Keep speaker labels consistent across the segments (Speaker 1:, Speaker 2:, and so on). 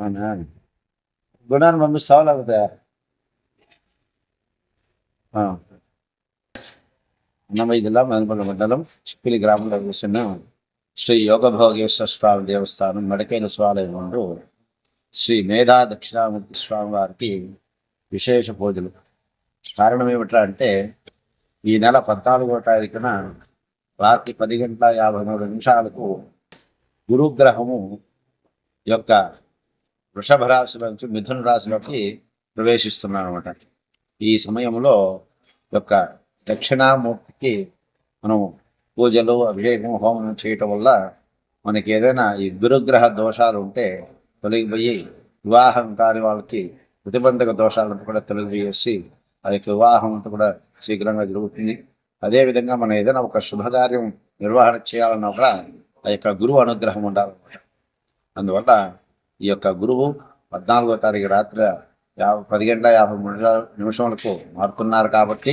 Speaker 1: అవునా గుణాన్ని పంపిస్తావా లేకపోతే అన్నమయ్య జిల్లా మదనపల్లి మండలం చిప్పిలి గ్రామంలో కూర్చున్న శ్రీ యోగ భోగేశ్వర స్వామి దేవస్థానం మడకేల స్వాలయం ముందు శ్రీ మేధా దక్షిణామూర్తి స్వామి వారికి విశేష పూజలు కారణం ఏమిట్రా అంటే ఈ నెల పద్నాలుగో తారీఖున రాత్రి పది గంటల యాభై మూడు నిమిషాలకు గురుగ్రహము యొక్క వృషభ రాశి నుంచి మిథున రాశిలోకి ప్రవేశిస్తున్నాను అనమాట ఈ సమయంలో యొక్క దక్షిణామూర్తికి మనం పూజలు అభిషేకం హోమం చేయటం వల్ల మనకి ఏదైనా ఈ గురుగ్రహ దోషాలు ఉంటే తొలగిపోయి వివాహం కాని వాళ్ళకి ప్రతిబంధక దోషాలను కూడా తొలగిపోయేసి ఆ యొక్క వివాహం అంతా కూడా శీఘ్రంగా జరుగుతుంది. అదేవిధంగా మనం ఏదైనా ఒక శుభకార్యం నిర్వహణ చేయాలన్నా కూడా ఆ యొక్క గురువు అనుగ్రహం ఉండాలన్నమాట. అందువల్ల ఈ యొక్క గురువు పద్నాలుగో తారీఖు రాత్రి యాభై పది గంటల యాభై మూడు నిమిషములకు మారుతున్నారు కాబట్టి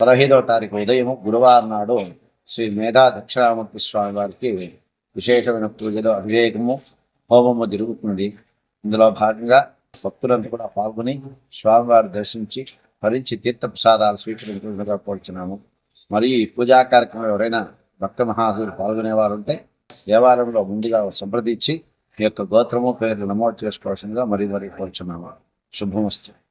Speaker 1: పదహైదవ తారీఖు ఉదయం గురువారం నాడు శ్రీ మేధా దక్షిణామూర్తి స్వామి వారికి విశేషమైన పూజలు అభివేకము హోమము జరుగుతుంది. ఇందులో భాగంగా భక్తులంతా కూడా పాల్గొని స్వామివారు దర్శించి భరించి తీర్థ ప్రసాదాలు స్వీకరించినట్టుగా కోరుచున్నాము. మరియు ఈ పూజా కార్యక్రమం ఎవరైనా భక్త మహాసులు పాల్గొనేవారు ఉంటే దేవాలయంలో ముందుగా సంప్రదించి ఈ యొక్క గోత్రము పేరు నమోదు చేసుకోవాల్సిందిగా మరీ మరీ కోరుచున్నాము. శుభమస్తు.